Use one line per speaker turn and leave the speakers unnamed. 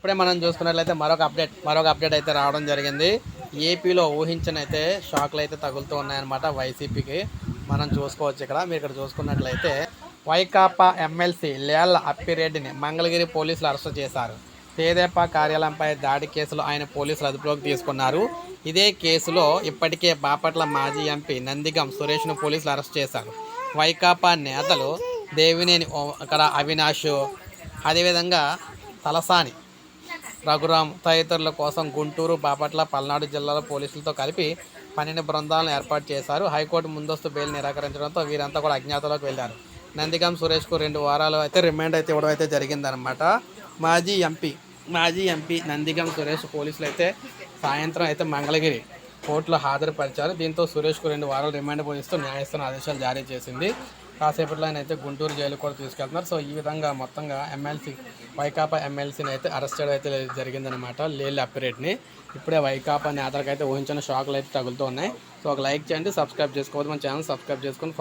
ఇప్పుడే మనం చూసుకున్నట్లయితే మరొక అప్డేట్ మరొక అప్డేట్ అయితే రావడం జరిగింది. ఏపీలో ఊహించనైతే అయితే షాక్లు అయితే తగులుతూ ఉన్నాయన్నమాట వైసీపీకి. మనం చూసుకోవచ్చు ఇక్కడ. మీరు ఇక్కడ చూసుకున్నట్లయితే వైకాపా ఎమ్మెల్సీ లేళ్ళ అప్పిరెడ్డిని మంగళగిరి పోలీసులు అరెస్ట్ చేశారు. తేదేపా కార్యాలయంపై దాడి కేసులో ఆయన పోలీసులు అదుపులోకి తీసుకున్నారు. ఇదే కేసులో ఇప్పటికే బాపట్ల మాజీ ఎంపీ నందిగం సురేష్ను పోలీసులు అరెస్ట్ చేశారు. వైకాపా నేతలు దేవినేని ఓ- అక్కడ అవినాష్ అదేవిధంగా తలసాని రఘురాం తదితరుల కోసం గుంటూరు బాపట్ల పల్నాడు జిల్లాల పోలీసులతో కలిపి పన్నెండు బృందాలను ఏర్పాటు చేశారు. హైకోర్టు ముందస్తు బెయిల్ నిరాకరించడంతో వీరంతా కూడా అజ్ఞాతంలోకి వెళ్ళారు. నందిగం సురేష్కు రెండు వారాలు అయితే రిమాండ్ అయితే ఇవ్వడం అయితే జరిగిందనమాట మాజీ ఎంపీ మాజీ ఎంపీ నందిగం సురేష్ పోలీసులు అయితే సాయంత్రం అయితే మంగళగిరి కోర్టులో హాజరుపరిచారు. దీంతో సురేష్కు రెండు వారాలు రిమాండ్ పోయిస్తూ న్యాయస్థానం ఆదేశాలు జారీ చేసింది. కాసేపట్లో ఆయన అయితే గుంటూరు జైలు కూడా తీసుకెళ్తున్నారు. సో ఈ విధంగా మొత్తంగా ఎమ్మెల్సీ వైకాపా ఎమ్మెల్సీని అయితే అరెస్ట్ చేయడం అయితే జరిగిందనమాట లేల్ అప్పిరెడ్ని ఇప్పుడే వైకాపా నేతలకు అయితే ఊహించిన షాక్లు అయితే తగులుతూ ఉన్నాయి. సో ఒక లైక్ చేయండి సబ్స్క్రైబ్ చేసుకోవద్దు. మన ఛానల్ సబ్స్క్రైబ్ చేసుకొని